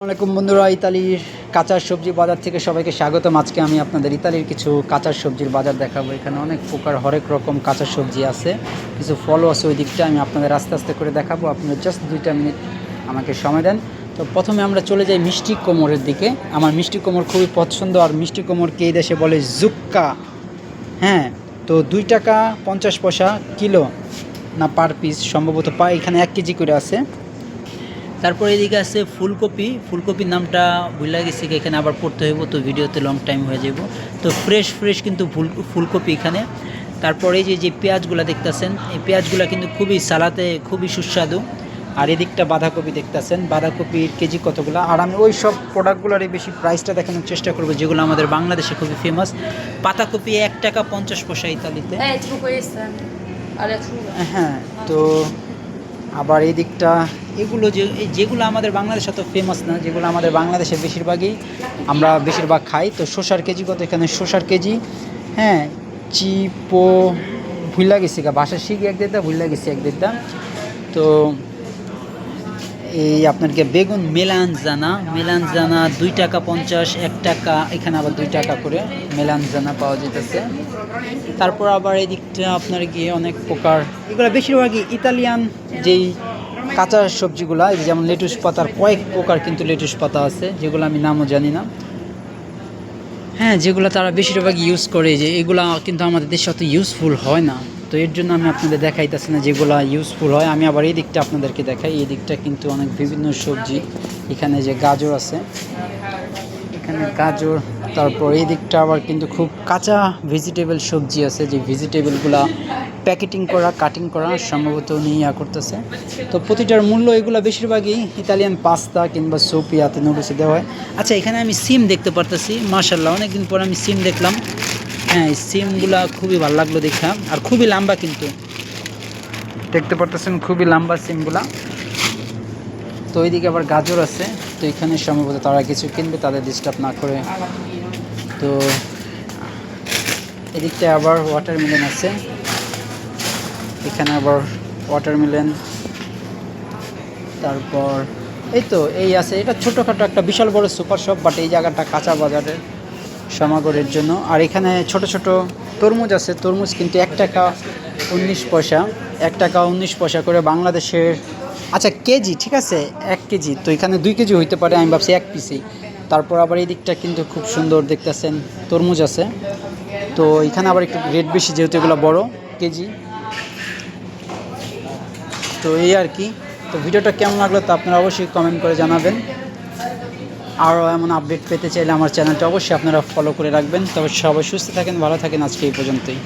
আসসালামাইকুম বন্ধুরা, ইতালির কাঁচার সবজি বাজার থেকে সবাইকে স্বাগতম। আজকে আমি আপনাদের ইতালির কিছু কাঁচার সবজির বাজার দেখাবো। এখানে অনেক প্রকার, হরেক রকম কাঁচার সবজি আছে। কিছু ফলও আছে ওই দিকটা আমি আপনাদের আস্তে আস্তে করে দেখাবো। আপনারা জাস্ট দুইটা মিনিট আমাকে সময় দেন। তো প্রথমে আমরা চলে যাই মিষ্টি কোমরের দিকে। আমার মিষ্টি কোমর খুবই পছন্দ, আর মিষ্টি কোমরকে এই দেশে বলে? জুক্কা। হ্যাঁ তো দুই টাকা পঞ্চাশ পয়সা কিলো না পার পিস সম্ভবত পা এখানে এক কেজি করে আছে। তারপরে এদিকে আছে ফুলকপি। ফুলকপির নামটা ভুলে গেছি কি এখানে আবার পড়তে হইব তো ভিডিওতে লং টাইম হয়ে যাব তো ফ্রেশ ফ্রেশ কিন্তু ফুল ফুলকপি এখানে। তারপরে যে যে পেঁয়াজগুলো দেখতেছেন এই পেঁয়াজগুলো কিন্তু খুবই সালাতে খুবই সুস্বাদু। আর এদিকটা বাঁধাকপি দেখতেছেন বাঁধাকপির কেজি কতগুলো? আর আমি ওই সব প্রোডাক্টগুলোরই বেশি প্রাইসটা দেখানোর চেষ্টা করব যেগুলো আমাদের বাংলাদেশে খুবই ফেমাস পাতাকপি এক টাকা পঞ্চাশ পয়সা ইতালিতে। acciuga. হ্যাঁ তো আবার এই দিকটা, এগুলো যে যেগুলো আমাদের বাংলাদেশে অত ফেমাস না, যেগুলো আমাদের বাংলাদেশে বেশিরভাগই আমরা বেশিরভাগ খাই, তো শসার কেজি কত এখানে? শসার কেজি হ্যাঁ চিপো ভুল গেছি গা বাসা শিখে এক দেড়টা ভুল গেছি এক দেড়টা। তো এই আপনারকে বেগুন মেলান জানা মেলান জানা দুই টাকা পঞ্চাশ, এক টাকা, এখানে আবার দুই টাকা করে মেলান জানা পাওয়া যেতেছে। তারপর আবার এই দিকটা আপনার গিয়ে অনেক প্রকার, এগুলো বেশিরভাগই ইতালিয়ান যেই কাঁচা সবজিগুলো যেমন লেটুস পাতার কয়েক প্রকার কিন্তু লেটুস পাতা আছে, যেগুলো আমি নামও জানি না। হ্যাঁ যেগুলো তারা বেশিরভাগ ইউজ করে, যে এগুলা কিন্তু আমাদের দেশে অত ইউজফুল হয় না। তো এর জন্য আমি আপনাদের দেখাইতেছি না যেগুলো ইউজফুল হয়। আমি আবার এই দিকটা আপনাদেরকে দেখাই। এই দিকটা কিন্তু অনেক বিভিন্ন সবজি। এখানে যে গাজর আছে, এখানে গাজর, তারপর এই দিকটা আবার কিন্তু খুব কাঁচা ভেজিটেবল সবজি আছে। যে ভেজিটেবলগুলা প্যাকেটিং করা কাটিং করা সম্ভবত নিয়ে ইয়া করতেছে। তো প্রতিটার মূল্য এগুলো বেশিরভাগই ইতালিয়ান পাস্তা কিংবা স্যুপ ইয়াতে নুডলসে দেওয়া হয়। আচ্ছা এখানে আমি সিম দেখতে পারতেছি। মার্শাল্লাহ অনেকদিন পর আমি সিম দেখলাম। হ্যাঁ এই সিমগুলা খুবই ভালো লাগল দেখা। আর খুবই লম্বা কিন্তু। দেখতে পারতেছেন খুবই লম্বা সিমগুলা। তো ওইদিকে আবার গাজর আছে। তো এখানে সম্ভবত তারা কিছু কিনবে তাদের ডিস্টার্ব না করে। তো এদিকটা আবার ওয়াটার ওয়াটারমেলন আছে। এখানে আবার ওয়াটার ওয়াটারমেলন তারপর এই তো এই আছে। এটা ছোটোখাটো একটা বিশাল বড় সুপার শপ বাট এই জায়গাটা কাঁচা বাজারের। সমাগরের জন্য। আর এখানে ছোট ছোট তরমুজ আছে। তরমুজ কিন্তু এক টাকা উনিশ পয়সা। এক টাকা উনিশ পয়সা করে বাংলাদেশের আচ্ছা কেজি, ঠিক আছে? এক কেজি। তো এখানে দুই কেজি হইতে পারে, আমি ভাবছি এক পিসি। তারপর আবার এই দিকটা কিন্তু খুব সুন্দর দেখতেছেন তরমুজ আছে। তো এখানে আবার একটু রেট বেশি, যেহেতু এগুলো বড় কেজি। তো এই আর কি। তো ভিডিওটা কেমন লাগল তা আপনারা অবশ্যই কমেন্ট করে জানাবেন। আরও এমন আপডেট পেতে চাইলে আমার চ্যানেলটা অবশ্যই আপনারা ফলো করে রাখবেন। তবে সবাই সুস্থ থাকেন, ভালো থাকেন, আজকে এই পর্যন্তই।